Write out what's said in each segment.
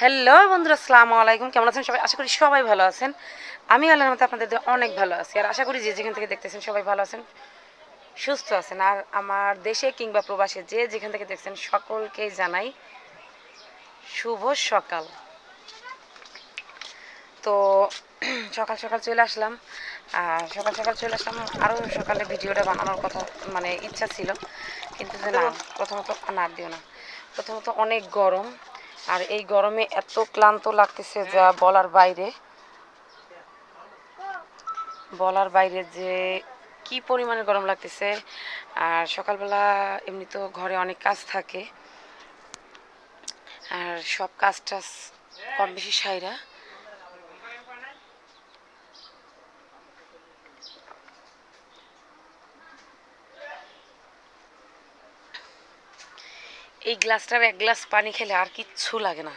Hello বন্ধুরা আসসালামু আলাইকুম। কেমন আছেন সবাই? আশা করি সবাই ভালো আছেন। আমি আল্লাহর মতো আপনাদের অনেক ভালো আছি। আর আশা করি যে যেখান থেকে দেখতেছেন সবাই ভালো আছেন সুস্থ আছেন। আর আমার দেশে কিংবা প্রবাসে যে যেখান থেকে দেখছেন সকলকেই জানাই শুভ সকাল। তো সকাল সকাল চলে আসলাম। আর সকাল সকাল চলে আসলাম আরও সকালে ভিডিওটা বানানোর কথা মানে ইচ্ছা ছিল। কিন্তু না প্রথমত না দিও না। প্রথমত অনেক গরম। আর এই গরমে এত ক্লান্ত লাগতেছে যা বলার বাইরে। বলার বাইরে যে কি পরিমাণে গরম লাগতেছে। আর সকালবেলা এমনি তো ঘরে অনেক কাজ থাকে। আর সব কাজ টাজ কম বেশি সাইরা। এই গ্লাসটার এক গ্লাস পানি খেলে আর কিচ্ছু লাগে না।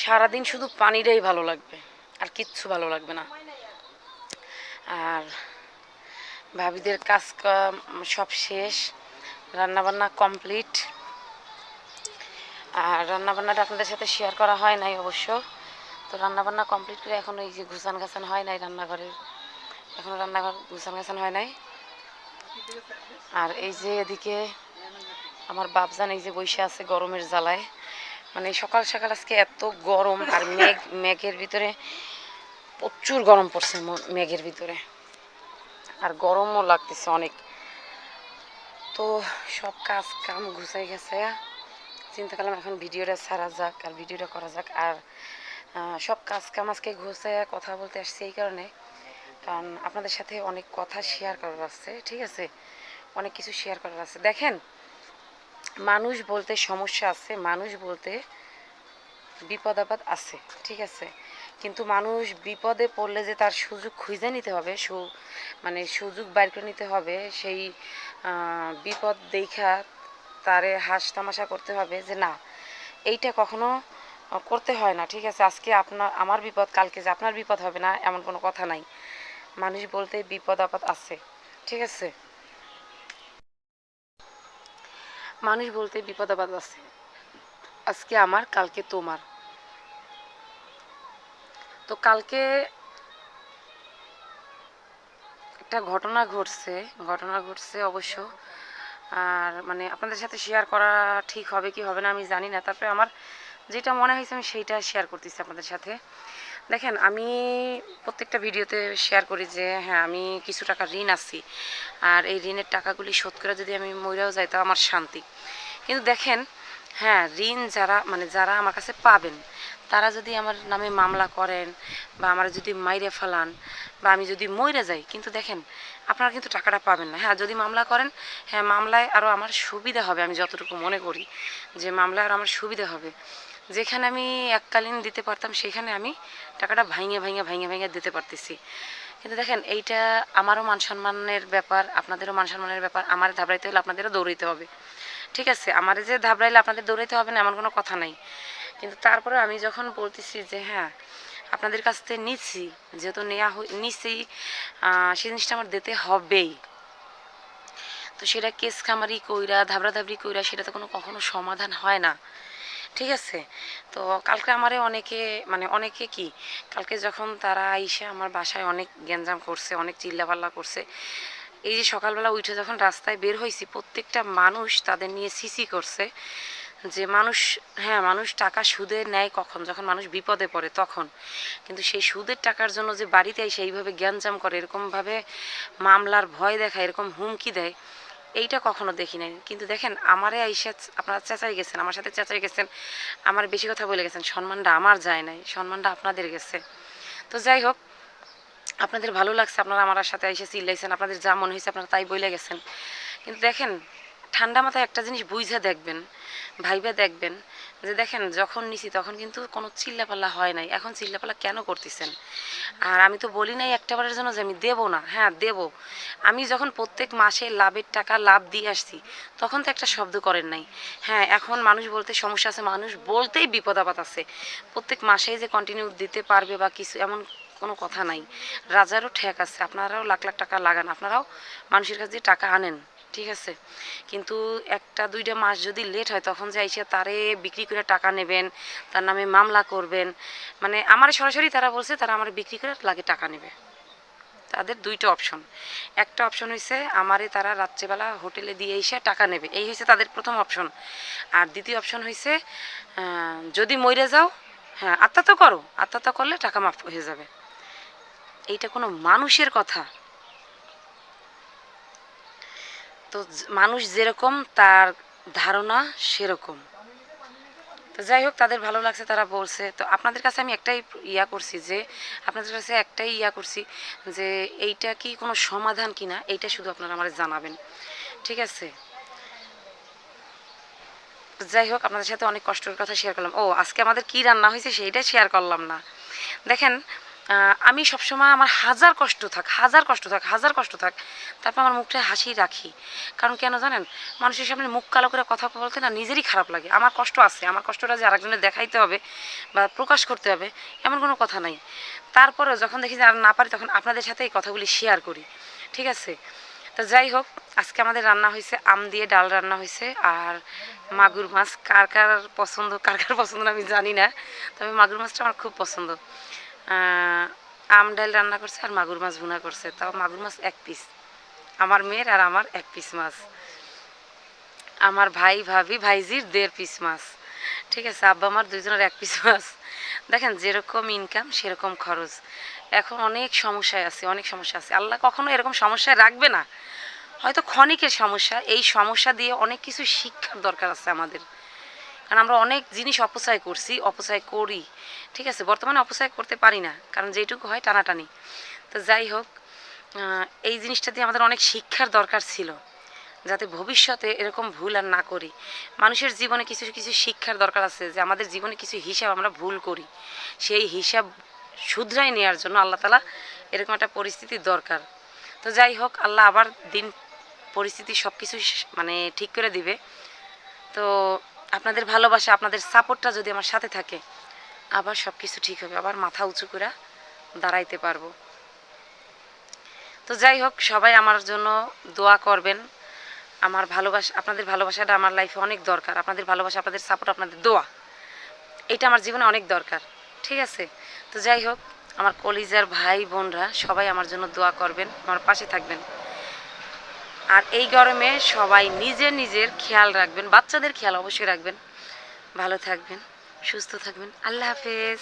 সারাদিন শুধু পানিটাই ভালো লাগবে, আর কিচ্ছু ভালো লাগবে না। আর ভাবিদের কাজ সব শেষ, রান্নাবান্না কমপ্লিট। আর রান্নাবান্নাটা আপনাদের সাথে শেয়ার করা হয় নাই অবশ্য। তো রান্নাবান্না কমপ্লিট করে এখন ওই যে গুছান গাছান হয় নাই রান্নাঘরের। এখনও রান্নাঘর গুছান গাছান হয় নাই। আর এই যে এদিকে আমার বাপজান এই যে বসে আছে গরমের জ্বালায়। মানে সকাল সকাল আজকে এত গরম আর মেঘ, মেঘের ভিতরে প্রচুর গরম পড়ছে মেঘের ভিতরে। আর গরমও লাগতেছে অনেক। তো সব কাজ কাম ঘুষাই গেছে। চিন্তা করলাম এখন ভিডিওটা ছাড়া যাক আর ভিডিওটা করা যাক। আর সব কাজ কাম আজকে ঘুষায় কথা বলতে আসছি এই কারণে। কারণ আপনাদের সাথে অনেক কথা শেয়ার করার আছে, ঠিক আছে? অনেক কিছু শেয়ার করার আছে। দেখেন, মানুষ বলতে সমস্যা আছে, মানুষ বলতে বিপদ আপদ আছে, ঠিক আছে? কিন্তু মানুষ বিপদে পড়লে যে তার সুযোগ খুঁজে নিতে হবে, সু মানে সুযোগ বাইর করে নিতে হবে, সেই বিপদ দেখা তারে হাস তামাশা করতে হবে যে না, এইটা কখনো করতে হয় না, ঠিক আছে? আজকে আপনার, আমার বিপদ, কালকে যে আপনার বিপদ হবে না, এমন কোনো কথা নাই। মানুষ বলতে বিপদ, আপদ আছে, ঠিক আছে? মানুষ বলতে বিপদ, আপদ আছে। আজকে আমার, কালকে তোমার। তো কালকে একটা ঘটনা ঘটছে ঘটনা ঘটছে অবশ্য। আর মানে আপনাদের সাথে শেয়ার করা ঠিক হবে কি হবে না আমি জানি না। তারপরে আমার যেটা মনে হয়েছে আমি সেইটা শেয়ার করতেছি আপনাদের সাথে। দেখেন, আমি প্রত্যেকটা ভিডিওতে শেয়ার করি যে হ্যাঁ আমি কিছু টাকা ঋণ আছি আর এই ঋণের টাকাগুলি শোধ করে যদি আমি মরেও যাই তো আমার শান্তি। কিন্তু দেখেন হ্যাঁ ঋণ যারা মানে যারা আমার কাছে পাবেন, তারা যদি আমার নামে মামলা করেন বা আমার যদি মাইরে ফেলান বা আমি যদি মইরে যাই, কিন্তু দেখেন আপনারা কিন্তু টাকাটা পাবেন না। হ্যাঁ যদি মামলা করেন হ্যাঁ মামলায় আরও আমার সুবিধা হবে, আমি যতটুকু মনে করি যে মামলায় আরও আমার সুবিধা হবে। যেখানে আমি এককালীন দিতে পারতাম, সেখানে আমি টাকাটা ভাঙে ভাঙে ভাঙে ভাঙে দিতে পারতেছি। কিন্তু দেখেন, এইটা আমারও মান সম্মানের ব্যাপার, আপনাদেরও মান সম্মানের ব্যাপার, আমার ধাবড়াইতে হলে আপনাদেরও দৌড়াইতে হবে। ঠিক আছে, আমার যে ধাবড়াইলে আপনাদের দৌড়াইতে হবে না, এমন কোনো কথা নাই। কিন্তু তারপরে আমি যখন বলতেছি যে হ্যাঁ আপনাদের কাছ থেকে নিচ্ছি, যেহেতু নেওয়া নিচ্ছি সেই জিনিসটা আমার দিতে হবেই। তো সেটা কেস খামারি কইরা ধাবড়া ধাবড়ি কইরা, সেটা তো কোনো কখনো সমাধান হয় না। ঠিক আছে? তো কালকে আমারে অনেকে মানে অনেকে কি, কালকে যখন তারা আইসে আমার বাসায় অনেক গ্যাঞ্জাম করছে, অনেক চিল্লাপাল্লা করছে এই যে সকালবেলা উঠে যখন রাস্তায় বের হয়েছি, প্রত্যেকটা মানুষ তাদের নিয়ে সিসি করছে যে মানুষ হ্যাঁ মানুষ টাকা সুদে নেয় কখন? যখন মানুষ বিপদে পড়ে, তখন। কিন্তু সেই সুদের টাকার জন্য যে বাড়িতে এসে এইভাবে জ্ঞানজাম করে, এরকমভাবে মামলার ভয় দেখায়, এরকম হুমকি দেয়, এইটা কখনো দেখি নাই। কিন্তু দেখেন, আমারে আইসা আপনারা চেঁচাই গেছেন, আমার সাথে চেঁচাই গেছেন, আমার বেশি কথা বলে গেছেন, সম্মানটা আমার যায় নাই, সম্মানটা আপনাদের গেছে। তো যাই হোক আপনাদের ভালো লাগছে, আপনারা আমার সাথে এসে চিল্লাইছেন, আপনাদের যা মনে হয়েছে আপনারা তাই বলে গেছেন। কিন্তু দেখেন, ঠান্ডা মাথায় একটা জিনিস বুঝে দেখবেন, ভাইবে দেখবেন, যে দেখেন যখন নিছি তখন কিন্তু কোনো চিল্লাপাল্লা হয় নাই। এখন চিল্লাপাল্লা কেন করতেছেন? আর আমি তো বলি নাই একটাবারের জন্য যে আমি দেবো না। হ্যাঁ দেবো। আমি যখন প্রত্যেক মাসে লাভের টাকা লাভ দিয়ে আসছি, তখন তো একটা শব্দ করেন নাই। হ্যাঁ এখন মানুষ বলতে সমস্যা আছে, মানুষ বলতেই বিপদ আপদ আছে। প্রত্যেক মাসেই যে কন্টিনিউ দিতে পারবে বা কিছু, এমন কোনো কথা নাই। রাজারও ঠেক আছে, আপনারাও লাখ লাখ টাকা লাগান, আপনারাও মানুষের কাছে টাকা আনেন, ঠিক আছে? কিন্তু একটা দুইটা মাস যদি লেট হয়, তখন যে এসে তারে বিক্রি করে টাকা নেবেন, তার নামে মামলা করবেন মানে আমার সরাসরি তারা বলছে, তারা আমার বিক্রি করে লাগে টাকা নেবে। তাদের দুইটা অপশন একটা অপশন হয়েছে আমারে তারা রাত্রেবেলা হোটেলে দিয়ে এসে টাকা নেবে, এই হয়েছে তাদের প্রথম অপশন আর দ্বিতীয় অপশন হয়েছে যদি মরে যাও হ্যাঁ আত্মা তো করো আত্মা করলে টাকা মাফ হয়ে যাবে। এইটা কোনো মানুষের কথা। তো মানুষ যেরকম, তার ধারণা সেরকম। তো যাই হোক, তাদের ভালো লাগছে, তারা বলছে, তো আপনাদের কাছে আমি একটাই ইয়া করছি যে, আপনাদের কাছে একটাই ইয়া করছি যে, এইটা কি কোনো সমাধান কিনা এইটা শুধু আপনারা আমার জানাবেন। ঠিক আছে? যাই হোক, আপনাদের সাথে অনেক কষ্টের কথা শেয়ার করলাম। ও, আজকে আমাদের কি রান্না হয়েছে সেইটা শেয়ার করলাম না। দেখেন আমি সবসময় আমার হাজার কষ্ট থাক, হাজার কষ্ট থাক, হাজার কষ্ট থাক, তারপর আমার মুখটা হাসি রাখি। কারণ কেন জানেন? মানুষের সামনে মুখ কালো করে কথা বলতে না নিজেরই খারাপ লাগে। আমার কষ্ট আছে, আমার কষ্টটা যে আরেকজনের দেখাইতে হবে বা প্রকাশ করতে হবে, এমন কোনো কথা নাই। তারপরে যখন দেখি যে আর না পারি, তখন আপনাদের সাথে এই কথাগুলি শেয়ার করি। ঠিক আছে? তো যাই হোক, আজকে আমাদের রান্না হয়েছে, আম দিয়ে ডাল রান্না হয়েছে, আর মাগুর মাছ কার কার পছন্দ, কার কার পছন্দ আমি জানি না, তবে মাগুর মাছটা আমার খুব পছন্দ। আম ডাল রান্না করছে আর মাগুর মাছ ভুনা করছে। তাও মাগুর মাছ এক পিস আমার মেয়ের আর আমার এক পিস মাছ। আমার ভাই, ভাবি, ভাইজির দেড় পিস মাছ। ঠিক আছে, আব্বা আমার দুজনের এক পিস মাছ। দেখেন, যেরকম ইনকাম সেরকম খরচ। এখন অনেক সমস্যায় আছে, অনেক সমস্যা আছে। আল্লাহ কখনো এরকম সমস্যায় রাখবে না। হয়তো ক্ষণিকের সমস্যা, এই সমস্যা দিয়ে অনেক কিছু শিক্ষার দরকার আছে আমাদের। কারণ আমরা অনেক জিনিস অপচয় করছি, অপচয় করি। ঠিক আছে? বর্তমানে অপচয় করতে পারি না, কারণ যেটুকু হয় টানাটানি। তো যাই হোক এই জিনিসটা দিয়ে আমাদের অনেক শিক্ষার দরকার ছিল, যাতে ভবিষ্যতে এরকম ভুল আর না করি। মানুষের জীবনে কিছু কিছু শিক্ষার দরকার আছে যে আমাদের জীবনে কিছু হিসাব আমরা ভুল করি। সেই হিসাব শুধরাই নেওয়ার জন্য আল্লাহ তালা এরকম একটা পরিস্থিতির দরকার। তো যাই হোক, আল্লাহ আবার দিন পরিস্থিতি সব কিছু মানে ঠিক করে দিবে। তো আপনাদের ভালোবাসা, আপনাদের সাপোর্টটা যদি আমার সাথে থাকে, আবার সব কিছু ঠিক হবে, আবার মাথা উঁচু করে দাঁড়াইতে পারব। তো যাই হোক, সবাই আমার জন্য দোয়া করবেন। আমার ভালোবাসা, আপনাদের ভালোবাসাটা আমার লাইফে অনেক দরকার। আপনাদের ভালোবাসা, আপনাদের সাপোর্ট আপনাদের দোয়া, এটা আমার জীবনে অনেক দরকার। ঠিক আছে? তো যাই হোক, আমার কলিজার ভাই বোনরা সবাই আমার জন্য দোয়া করবেন, আমার পাশে থাকবেন। আর এই গরমে সবাই নিজের নিজের খেয়াল রাখবেন, বাচ্চাদের খেয়াল অবশ্যই রাখবেন। ভালো থাকবেন, সুস্থ থাকবেন। আল্লাহ হাফেজ।